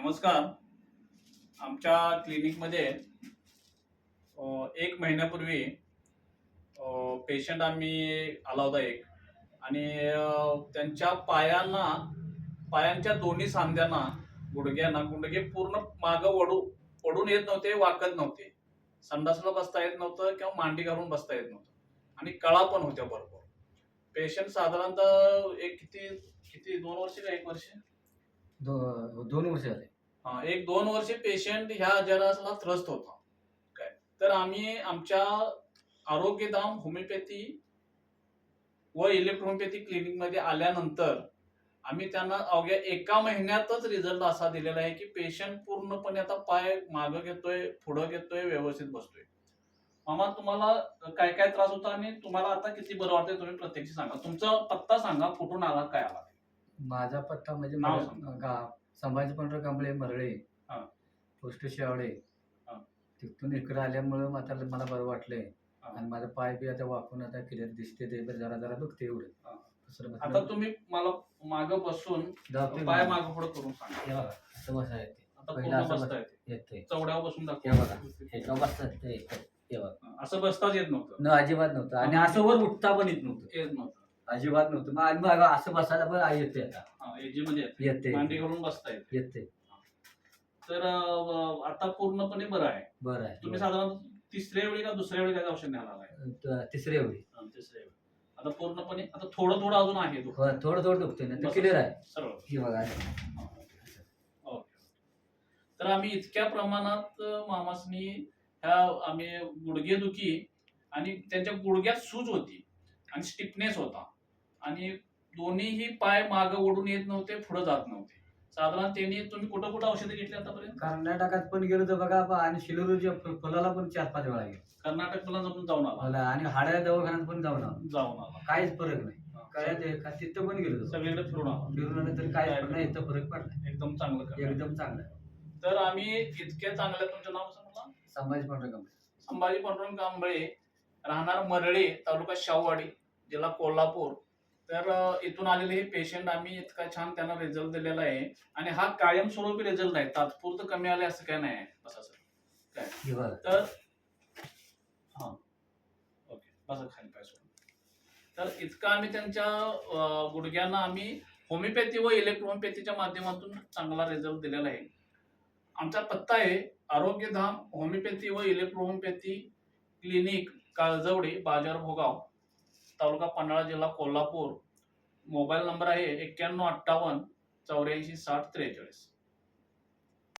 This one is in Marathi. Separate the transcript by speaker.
Speaker 1: नमस्कार. आमच्या क्लिनिकमध्ये एक महिन्यापूर्वी पेशंट आम्ही आला होता एक. आणि त्यांच्या पायांना पायांच्या दोन्ही सांध्यांना गुडघ्यांना गुडघे पूर्ण मागं वडू पडून येत नव्हते वाकत नव्हते. संडासला बसता येत नव्हतं किंवा मांडी घालून बसता येत नव्हतं. आणि कळा पण होत्या भरपूर. पेशंट साधारणतः एक किती किती दोन वर्ष का एक वर्ष?
Speaker 2: दो दोन वर्ष झाले.
Speaker 1: हा, एक दोन वर्ष पेशंट ह्या आजाराला त्रस्त होता. काय? तर आम्ही आमच्या आरोग्यधाम होमिओपॅथी व इलेक्ट्रोहोमिओपॅथी क्लिनिकमध्ये आल्यानंतर आम्ही त्यांना अवघ्या एका महिन्यातच रिझल्ट असा दिलेला आहे की पेशंट पूर्णपणे आता पाय मागं घेतोय पुढं घेतोय व्यवस्थित बसतोय. मामा तुम्हाला काय काय त्रास होता आणि तुम्हाला आता किती बरं वाटतंय तुम्ही प्रत्यक्ष सांगा. तुमचा पत्ता सांगा कुठून आला काय आला
Speaker 2: माझा पत्ता म्हणजे
Speaker 1: नाव
Speaker 2: मला-
Speaker 1: सांगा.
Speaker 2: गा- संभाजी पंढर कांबळे मरळे.
Speaker 1: हा.
Speaker 2: पोस्ट शेवाळे.
Speaker 1: हा.
Speaker 2: तिथून इकडे आल्यामुळं आता मला बरं वाटलंय.
Speaker 1: हा.
Speaker 2: आणि माझा पाय बी आता वाकून आता क्लिअर दिसते ते बरं जरा जरा दुखते एवढं.
Speaker 1: हा.
Speaker 2: दुसरं
Speaker 1: आता तुम्ही मला मागं बसून पाय. मागं. पुढं करून सांगा.
Speaker 2: हे बघा, असं येते
Speaker 1: आता
Speaker 2: पहिलं
Speaker 1: पूर्ण
Speaker 2: असं
Speaker 1: येते चौड्यावर बसून
Speaker 2: हे
Speaker 1: दाखवा
Speaker 2: बसतात ते येतं. हे बघा.
Speaker 1: असं बसताच येत नव्हतं.
Speaker 2: न अजिबात नव्हतं. आणि असं वर उठता पण येत नव्हतं.
Speaker 1: येत नव्हतं.
Speaker 2: अजिबात नव्हतं. मग आणि मग असं बसायला पण येते आता.
Speaker 1: हा, एजी मध्ये येते.
Speaker 2: येते
Speaker 1: मांडी घालून बसता येते.
Speaker 2: येते.
Speaker 1: तर अं, आता पूर्णपणे बरं आहे.
Speaker 2: बरं आहे
Speaker 1: तुम्ही साधारण तिसऱ्या वेळी का दुसऱ्या वेळी काय औषध न्यायला आलाय
Speaker 2: त- तिसरी एवढी
Speaker 1: हा, तिसऱ्या वेळी. आता पूर्णपणे आता थोडं थोडं अजून आहे दुखणं.
Speaker 2: हो, थोडं थोडं दुखते ना
Speaker 1: बस.
Speaker 2: क्लिअर आहे.
Speaker 1: सरळ.
Speaker 2: ही बघा.
Speaker 1: ओके. तर आम्ही इतक्या प्रमाणात अं, मामासनी ह्या आम्ही गुडघेदुखी आणि त्यांच्या गुडघ्यात सूज होती आणि स्टिफनेस होता. आणि दोन्हीही पाय मागं ओढून येत नव्हते पुढे जात नव्हते. साधारण त्यांनी तुम्ही कुठं कुठं औषधं घेतली आतापर्यंत?
Speaker 2: कर्नाटकात पण गेलो तर बघा बा, आणि शिलोरूच्या फुलाला पण चार पाच वेळा गेलो.
Speaker 1: कर्नाटक मला जाऊन जाऊन आला.
Speaker 2: मला आणि हाड्या दवाखान्यात पण जाऊन आलो.
Speaker 1: जाऊन आला.
Speaker 2: काहीच फरक नाही. काय ते का? तिथं पण गेलो होतो.
Speaker 1: सगळीकडे फिरून आला.
Speaker 2: फिरून आलं तरी पण नाही इथं फरक पडला.
Speaker 1: एकदम चांगलं करणार.
Speaker 2: एकदम चांगलं. आहे.
Speaker 1: तर आम्ही इतक्या चांगल्या तुमचं नाव सांगा
Speaker 2: संभाजी कंपनी
Speaker 1: संभाजी पांडुरंग कांबळे राहणार मरळे तालुका शाहूवाडी जिल्हा कोल्हापूर. तर इथून आलेले हे पेशंट आम्ही इतका छान त्यांना रिझल्ट दिलेला आहे. आणि हा कायमस्वरूपी रिझल्ट आहे तात्पुरतं कमी आले असं काय नाही. बसा सर
Speaker 2: हे बघा.
Speaker 1: तर हा. ओके. बसा खाली पाय सोडून. तर इतकं आम्ही त्यांच्या गुडघ्यांना आम्ही होमिओपॅथी व इलेक्ट्रोहोमिओपॅथीच्या माध्यमातून चांगला रिझल्ट दिलेला आहे. आमचा पत्ता आहे आरोग्यधाम होमिओपॅथी व इलेक्ट्रोहोमिओपॅथी क्लिनिक काळजवडी बाजार भोगाव. तालुका पन्हाळा जिल्हा कोल्हापूर. मोबाईल नंबर आहे एक्क्याण्णव अठ्ठावन्न चौऱ्याऐंशी साठ त्रेचाळीस.